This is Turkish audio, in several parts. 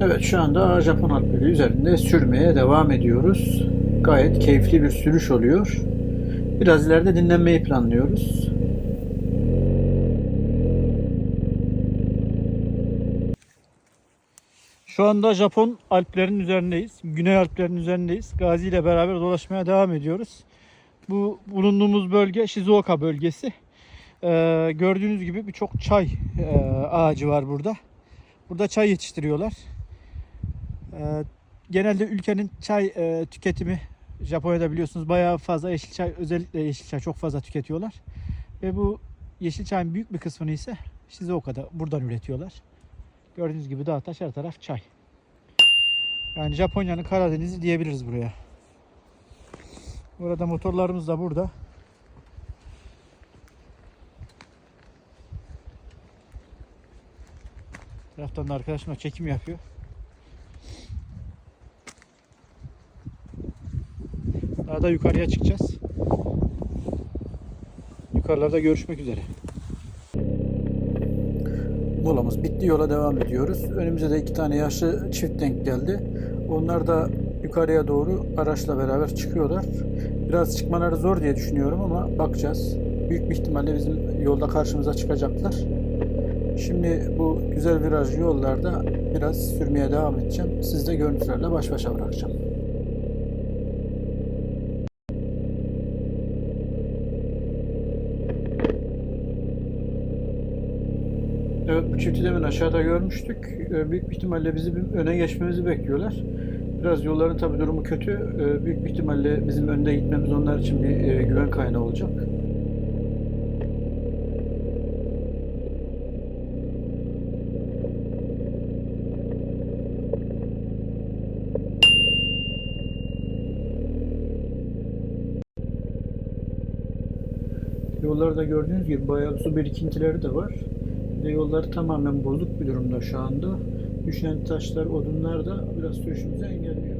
Evet şu anda Japon Alpleri üzerinde sürmeye devam ediyoruz. Gayet keyifli bir sürüş oluyor. Biraz ileride dinlenmeyi planlıyoruz. Şu anda Japon Alplerin üzerindeyiz. Güney Alplerin üzerindeyiz. Gazi ile beraber dolaşmaya devam ediyoruz. Bu bulunduğumuz bölge Shizuoka bölgesi. Ee, gördüğünüz gibi birçok çay e, ağacı var burada. Burada çay yetiştiriyorlar. Ee, genelde ülkenin çay e, tüketimi Japonya'da biliyorsunuz bayağı fazla yeşil çay özellikle yeşil çay çok fazla tüketiyorlar. Ve bu yeşil çayın büyük bir kısmını ise Shizuoka'da buradan üretiyorlar. Gördüğünüz gibi dağ taş her taraf çay. Yani Japonya'nın Karadeniz'i diyebiliriz buraya. Burada motorlarımız da burada. Taraftan da arkadaşımla çekim yapıyor. Daha da yukarıya çıkacağız. Yukarılarda görüşmek üzere. Molamız bitti yola devam ediyoruz. Önümüze de iki tane yaşlı çift denk geldi. Onlar da yukarıya doğru araçla beraber çıkıyorlar. Biraz çıkmaları zor diye düşünüyorum ama bakacağız. Büyük bir ihtimalle bizim yolda karşımıza çıkacaklar. Şimdi bu güzel virajlı yollarda biraz sürmeye devam edeceğim. Sizi de görüntülerle baş başa bırakacağım. Evet bu çifti demin aşağıda görmüştük. Ee, Büyük bir ihtimalle bizi öne geçmemizi bekliyorlar. Biraz yolların tabi durumu kötü. Ee, Büyük bir ihtimalle bizim önde gitmemiz onlar için bir e, güven kaynağı olacak. Yollarda gördüğünüz gibi bayağı su birikintileri de var. Ve yolları tamamen bozuk bir durumda şu anda. Düşen taşlar, odunlar da biraz sürüşümüzü engelliyor.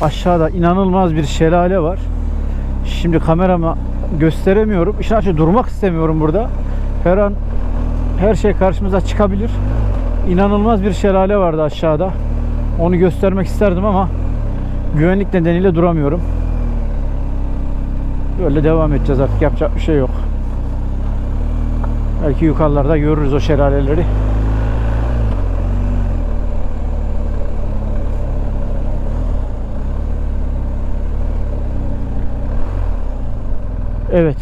Aşağıda inanılmaz bir şelale var. Şimdi kamerama gösteremiyorum. İşin açığı durmak istemiyorum burada. Her an her şey karşımıza çıkabilir. İnanılmaz bir şelale vardı aşağıda. Onu göstermek isterdim ama güvenlik nedeniyle duramıyorum. Böyle devam edeceğiz artık. Yapacak bir şey yok. Belki yukarılarda görürüz o şelaleleri. Evet.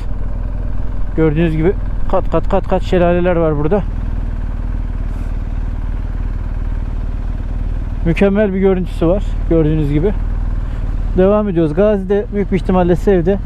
Gördüğünüz gibi kat kat kat kat şelaleler var burada. Mükemmel bir görüntüsü var. Gördüğünüz gibi. Devam ediyoruz. Gazi de büyük bir ihtimalle sevdi.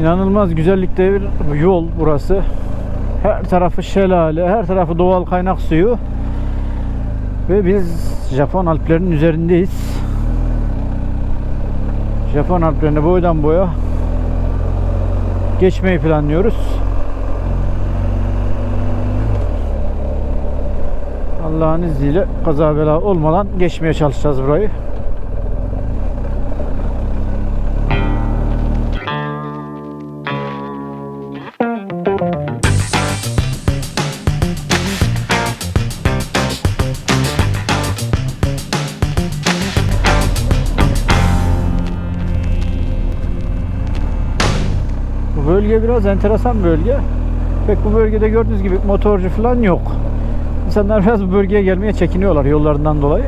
İnanılmaz güzellikte bir yol burası. Her tarafı şelale, her tarafı doğal kaynak suyu. Ve biz Japon Alplerinin üzerindeyiz. Japon Alplerini boydan boya geçmeyi planlıyoruz. Allah'ın izniyle kaza bela olmadan geçmeye çalışacağız burayı. Bölge biraz enteresan bir bölge. Pek bu bölgede gördüğünüz gibi motorcu falan yok. İnsanlar biraz bu bölgeye gelmeye çekiniyorlar yollarından dolayı.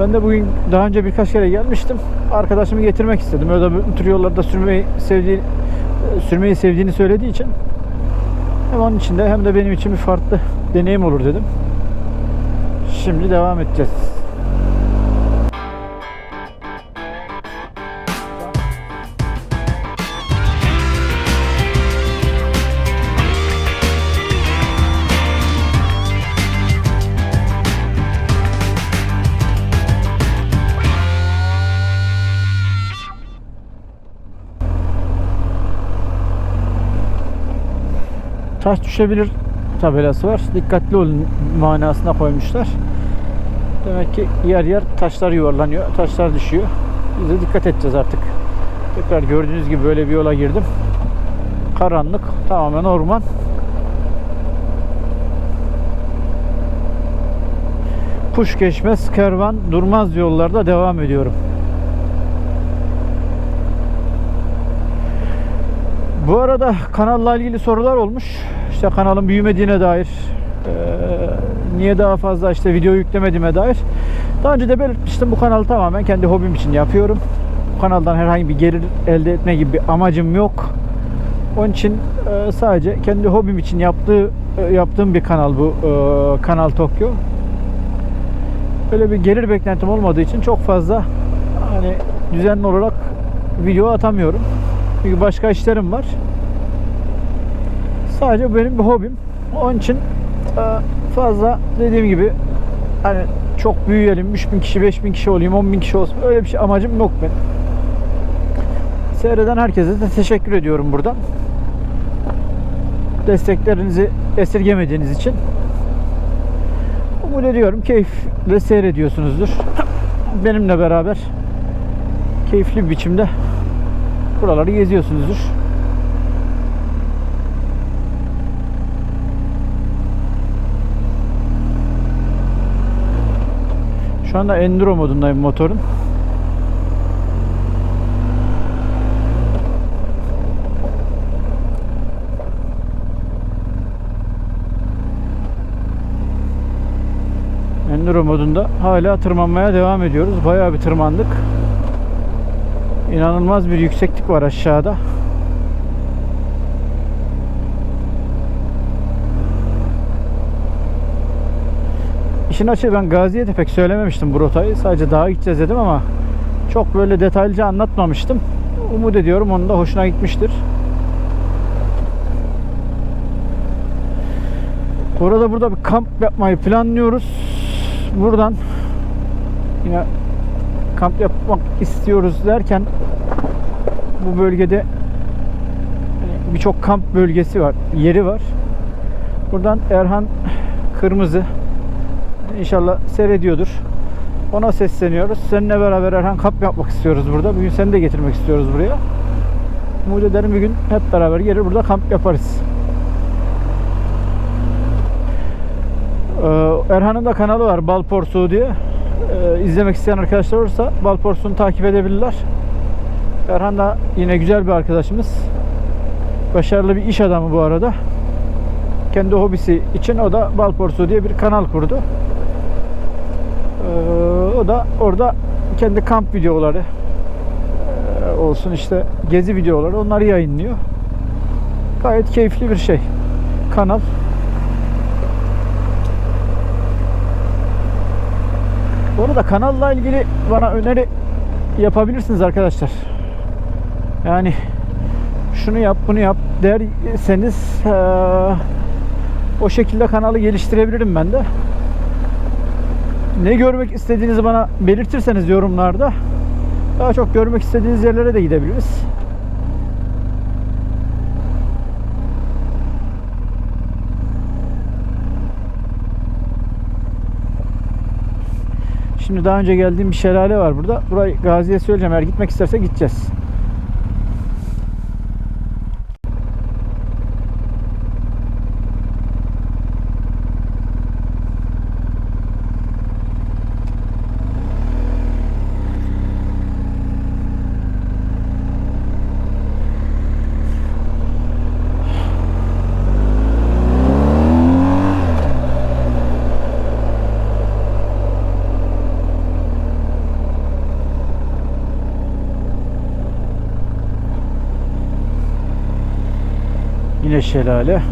Ben de bugün daha önce birkaç kere gelmiştim. Arkadaşımı getirmek istedim. Öyle bu tür yollarda sürmeyi sevdiği sürmeyi sevdiğini söylediği için hem onun için de hem de benim için bir farklı deneyim olur dedim. Şimdi devam edeceğiz. Düşebilir tabelası var. Dikkatli olun manasına koymuşlar. Demek ki yer yer taşlar yuvarlanıyor. Taşlar düşüyor. Biz de dikkat edeceğiz artık. Tekrar gördüğünüz gibi böyle bir yola girdim. Karanlık. Tamamen orman. Kuş geçmez, kervan durmaz yollarda devam ediyorum. Bu arada kanalla ilgili sorular olmuş. İşte kanalın büyümediğine dair, eee, niye daha fazla işte video yüklemediğime dair. Daha önce de belirtmiştim bu kanalı tamamen kendi hobim için yapıyorum. Bu kanaldan herhangi bir gelir elde etme gibi bir amacım yok. Onun için eee, sadece kendi hobim için yaptığı e, yaptığım bir kanal bu eee, Kanal Tokyo. Böyle bir gelir beklentim olmadığı için çok fazla hani düzenli olarak video atamıyorum. Çünkü başka işlerim var. Sadece benim bir hobim. Onun için e, fazla dediğim gibi hani çok büyüyelim, 3000 kişi, 5000 kişi olayım, 10.000 kişi olsun öyle bir şey amacım yok benim. Seyreden herkese de teşekkür ediyorum buradan. Desteklerinizi esirgemediğiniz için. Umut ediyorum keyifle seyrediyorsunuzdur. Benimle beraber keyifli bir biçimde buraları geziyorsunuzdur. Şu anda enduro modundayım motorun. Enduro modunda hala tırmanmaya devam ediyoruz. Bayağı bir tırmandık. İnanılmaz bir yükseklik var aşağıda. İşin açığı ben Gaziye'de pek söylememiştim bu rotayı. Sadece dağa gideceğiz dedim ama çok böyle detaylıca anlatmamıştım. Umut ediyorum onun da hoşuna gitmiştir. Burada burada bir kamp yapmayı planlıyoruz. Buradan yine kamp yapmak istiyoruz derken bu bölgede birçok kamp bölgesi var, yeri var. Buradan Erhan Kırmızı inşallah seyrediyordur. Ona sesleniyoruz. Seninle beraber Erhan kamp yapmak istiyoruz burada. Bugün seni de getirmek istiyoruz buraya. Umut ederim bir gün hep beraber gelir burada kamp yaparız. Ee, Erhan'ın da kanalı var Bal Porsuğu diye. Ee, izlemek isteyen arkadaşlar olursa Bal Porsuğu'nu takip edebilirler. Erhan da yine güzel bir arkadaşımız. Başarılı bir iş adamı bu arada. Kendi hobisi için o da Bal Porsuğu diye bir kanal kurdu. Ee, o da orada kendi kamp videoları ee, olsun işte gezi videoları onları yayınlıyor. Gayet keyifli bir şey. Kanal. Bu arada kanalla ilgili bana öneri yapabilirsiniz arkadaşlar. Yani şunu yap bunu yap derseniz eee, o şekilde kanalı geliştirebilirim ben de. Ne görmek istediğinizi bana belirtirseniz yorumlarda daha çok görmek istediğiniz yerlere de gidebiliriz. Şimdi daha önce geldiğim bir şelale var burada. Burayı Gazi'ye söyleyeceğim. Eğer gitmek isterse gideceğiz. Yine şelale.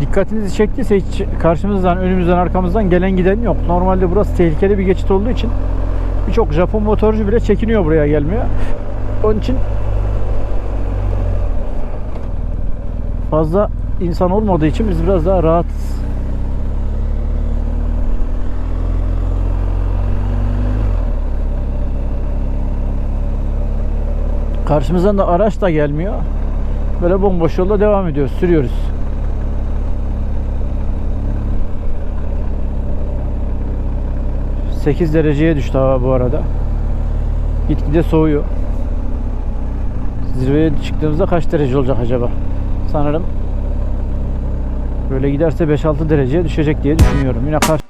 dikkatinizi çektiyse hiç karşımızdan, önümüzden, arkamızdan gelen giden yok. Normalde burası tehlikeli bir geçit olduğu için birçok Japon motorcu bile çekiniyor buraya gelmiyor. Onun için fazla insan olmadığı için biz biraz daha rahat Karşımızdan da araç da gelmiyor. Böyle bomboş yolda devam ediyoruz, sürüyoruz. ...8 dereceye düştü hava bu arada. Gitgide soğuyor. Zirveye çıktığımızda kaç derece olacak acaba? Sanırım böyle giderse 5-6 dereceye düşecek diye düşünüyorum. Yine kar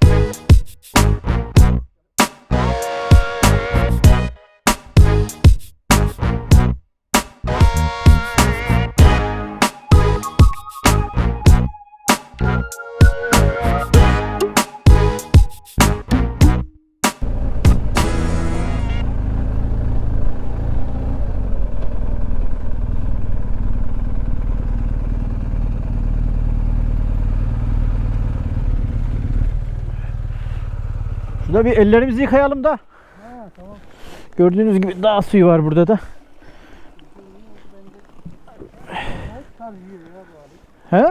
Şurada bir ellerimizi yıkayalım da. Gördüğünüz gibi dağ suyu var burada da. He?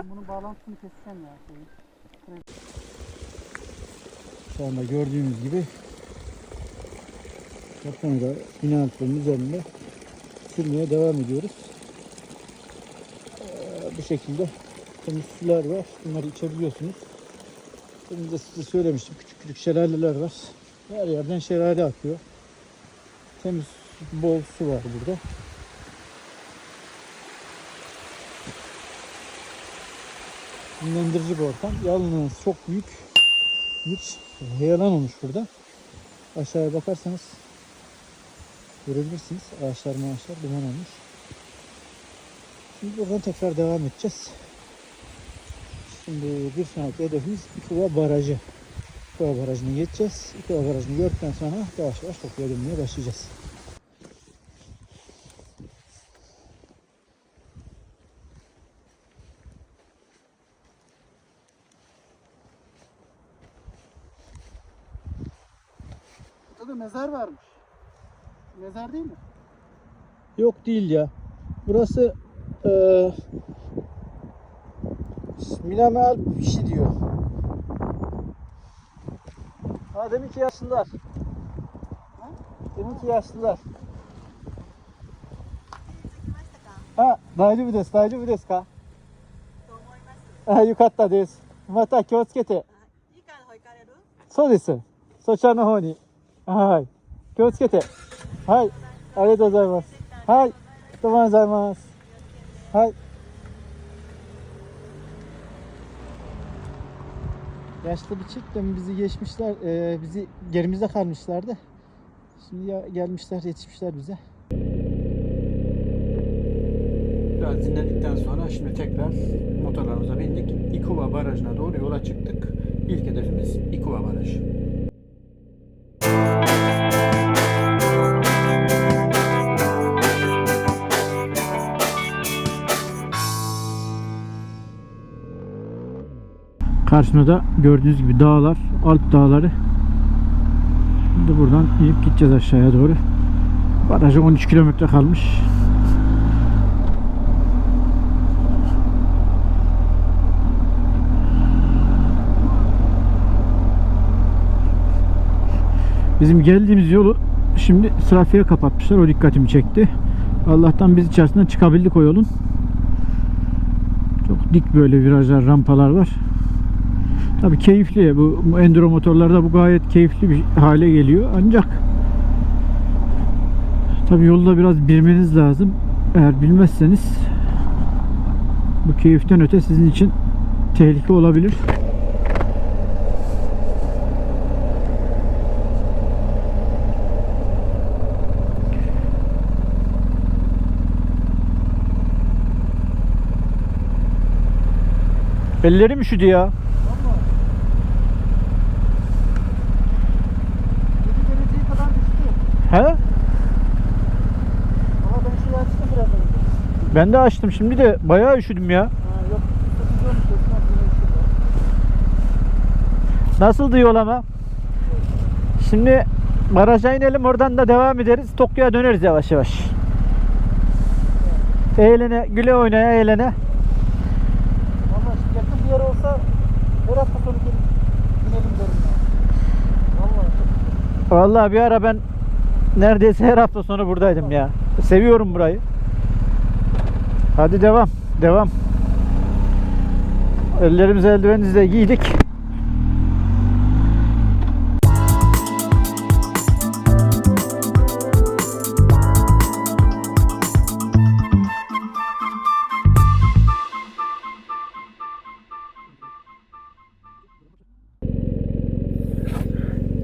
Şu anda gördüğünüz gibi Japon'da bina altlarının üzerinde sürmeye devam ediyoruz. Ee, bu şekilde temiz sular var. Bunları içebiliyorsunuz. Demin de size söylemiştim. Küçük küçük şelaleler var. Her yerden şelale akıyor. Temiz bol su var burada. Dinlendirici bir ortam. Yalnız çok büyük bir heyelan olmuş burada. Aşağıya bakarsanız görebilirsiniz. Ağaçlar maaşlar duman olmuş. Şimdi buradan tekrar devam edeceğiz. Şimdi bir sonraki hedefimiz İkuva Barajı. İkuva Barajı'nı geçeceğiz. İkuva Barajı'nı gördükten sonra yavaş yavaş Tokyo'ya dönmeye başlayacağız. Burada da mezar varmış. Mezar değil mi? Yok değil ya. Burası eee Miname Alp bir şey diyor. Ha deminki yaşlılar. Ha? Deminki yaşlılar. Ha, 大丈夫です。大丈夫ですか。あ、よかったです。また気をつけて。そうです。そちらの方に。はい。気をつけて。はい。ありがとうございます。はい。どうもありがとうございます。はい。Yaşlı bir çift de bizi geçmişler, e, bizi gerimizde kalmışlardı. Şimdi ya, gelmişler, yetişmişler bize. Biraz dinlendikten sonra şimdi tekrar motorlarımıza bindik. Ikuva Barajı'na doğru yola çıktık. İlk hedefimiz Ikuva Barajı. Karşımda da gördüğünüz gibi dağlar, Alp dağları. Şimdi buradan inip gideceğiz aşağıya doğru. Baraja 13 kilometre kalmış. Bizim geldiğimiz yolu şimdi trafiğe kapatmışlar. O dikkatimi çekti. Allah'tan biz içerisinden çıkabildik o yolun. Çok dik böyle virajlar, rampalar var. Tabii keyifli. Bu enduro motorlarda bu gayet keyifli bir hale geliyor. Ancak tabii yolda biraz bilmeniz lazım. Eğer bilmezseniz bu keyiften öte sizin için tehlike olabilir. Ellerim üşüdü ya. Valla. 7 dereceye kadar düştü. He? Ama ben şeyi açtım biraz önce. Ben de açtım şimdi de bayağı üşüdüm ya. Nasıldı yol ama? Şimdi baraja inelim oradan da devam ederiz. Tokyo'ya döneriz yavaş yavaş. Eğlene, güle oynaya eğlene. Şu yakın bir yer olsa her hafta sonu gelip inelim derim ya. Vallahi. Vallahi bir ara ben neredeyse her hafta sonu buradaydım ya. Seviyorum burayı. Hadi devam. Devam. Ellerimizi eldivenimizi de giydik.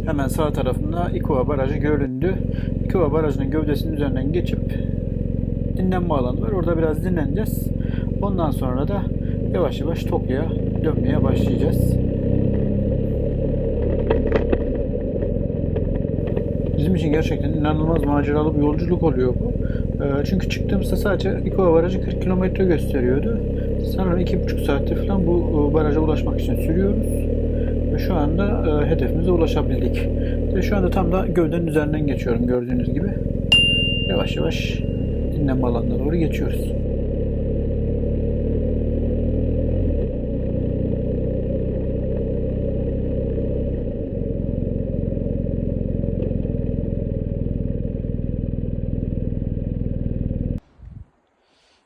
Hemen sağ tarafında İkova Barajı göründü. İkova Barajı'nın gövdesinin üzerinden geçip dinlenme alanı var. Orada biraz dinleneceğiz. Ondan sonra da yavaş yavaş Tokyo'ya dönmeye başlayacağız. Bizim için gerçekten inanılmaz maceralı bir yolculuk oluyor bu. Ee, Çünkü çıktığımızda sadece İkova Barajı 40 kilometre gösteriyordu. Sanırım 2,5 saattir falan bu e, baraja ulaşmak için sürüyoruz. Ve şu anda e, hedefimize ulaşabildik. Ve şu anda tam da gövdenin üzerinden geçiyorum gördüğünüz gibi. Yavaş yavaş dinlenme alanına doğru geçiyoruz.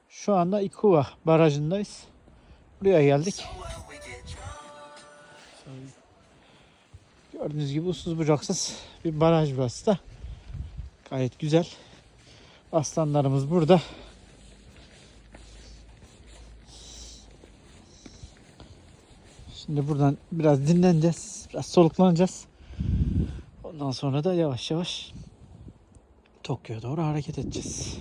Şu anda Ikuva barajındayız. Buraya geldik. Gördüğünüz gibi uçsuz bucaksız bir baraj burası da. Gayet güzel. Aslanlarımız burada. Şimdi buradan biraz dinleneceğiz. Biraz soluklanacağız. Ondan sonra da yavaş yavaş Tokyo'ya doğru hareket edeceğiz.